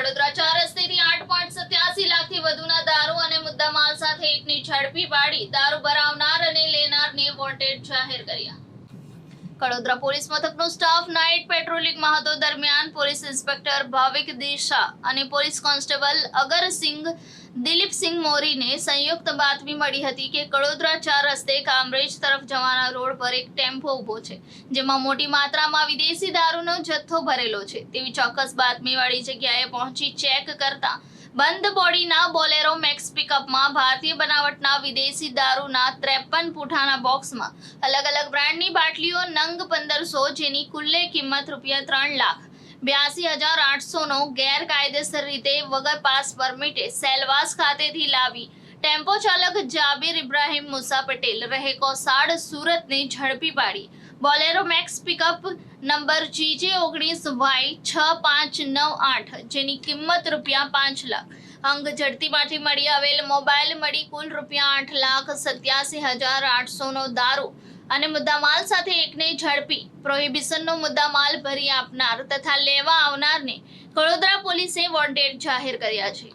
વડોદરા ચાર રસ્તેથી આઠ પોઈન્ટ સત્યાસી લાખથી વધુના દારૂ અને મુદ્દામાલ સાથે એકની ઝડપી પાડી દારૂ ભરાવનાર અને લેનારને વોન્ટેડ જાહેર કર્યા. કડોદરા પોલીસ મથકનો સ્ટાફ નાઇટ પેટ્રોલિંગમાં હતો દરમિયાન પોલીસ ઇન્સ્પેક્ટર ભાવિક દિશા અને પોલીસ કોન્સ્ટેબલ અગરસિંહ દિલીપસિંહ મોરીને સંયુક્ત બાતમી મળી હતી કે કડોદરા ચાર રસ્તે કામરેજ તરફ જવાના રોડ પર એક ટેમ્પો ઊભો છે, જેમાં મોટી માત્રામાં વિદેશી દારૂનો જથ્થો ભરેલો છે. તેવી ચોક્કસ બાતમીવાળી જગ્યાએ પહોંચી ચેક કરતા બંધ બોડીના બોલેરો મેક્સ પિકઅપમાં ભારતીય બનાવટના વિદેશી દારૂના ત્રેપન પૂઠાના બોક્સમાં અલગ અલગ બ્રાન્ડની બાટલીઓ નંગ પંદરસો જેની કુલ્લે કિંમત રૂપિયા ત્રણ લાખ બ્યાસી હજાર આઠસોનો ગેરકાયદેસર રીતે વગર પાસ પરમિટે સેલવાસ ખાતેથી લાવી. ટેમ્પો ચાલક જાબીર ઇબ્રાહીમ મુસા પટેલ રહે કોસાડ, સુરતને ઝડપી પાડી. Bolero max pickup number GJ ઓગણીસ વાય છ પાંચ નવ આઠ, જેની કિંમત રૂપિયા પાંચ લાખ. અંગ ઝડતીમાંથી મળી આવેલ મોબાઈલ મળી કુલ રૂપિયા આઠ લાખ સત્યાસી હજાર આઠસોનો દારૂ. અને મુદ્દામાલ સાથે એકને ઝડપી. પ્રોહિબિશનનો મુદ્દામાલ ભરી આપનાર તથા લેવા આવનારને કડોદરા પોલીસે વોન્ટેડ જાહેર કર્યા છે.